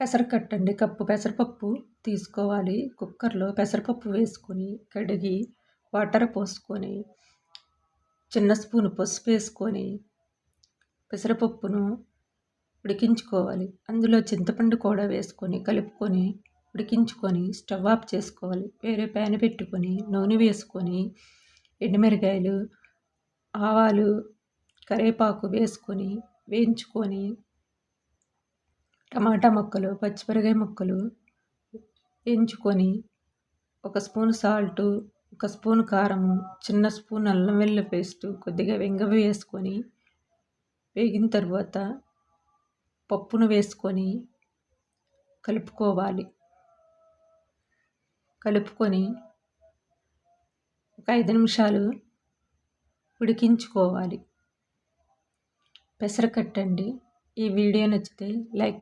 పెసరకట్టండి. Cup పెసరపప్పు తీసుకోవాలి. కుక్కర్లో పెసరపప్పు వేసుకొని కడిగి వాటర్ పోసుకొని చిన్న స్పూన్ పసుపు వేసుకొని పెసరపప్పును ఉడికించుకోవాలి. అందులో చింతపండు కూడా వేసుకొని కలుపుకొని ఉడికించుకొని స్టవ్ ఆఫ్ చేసుకోవాలి. వేరే ప్యాన్ పెట్టుకొని నూనె వేసుకొని ఎండుమిరకాయలు ఆవాలు కరివేపాకు వేసుకొని వేయించుకొని టమాటా ముక్కలు పచ్చిమిరకాయ ముక్కలు వేయించుకొని ఒక స్పూన్ సాల్టు ఒక స్పూన్ కారము చిన్న స్పూన్ అల్లం వెల్లుల్లి పేస్టు కొద్దిగా వెంగ వేసుకొని వేగిన తర్వాత పప్పును వేసుకొని కలుపుకోవాలి. కలుపుకొని ఒక ఐదు నిమిషాలు ఉడికించుకోవాలి. పెసరకట్టండి. ఈ వీడియో నచ్చితే లైక్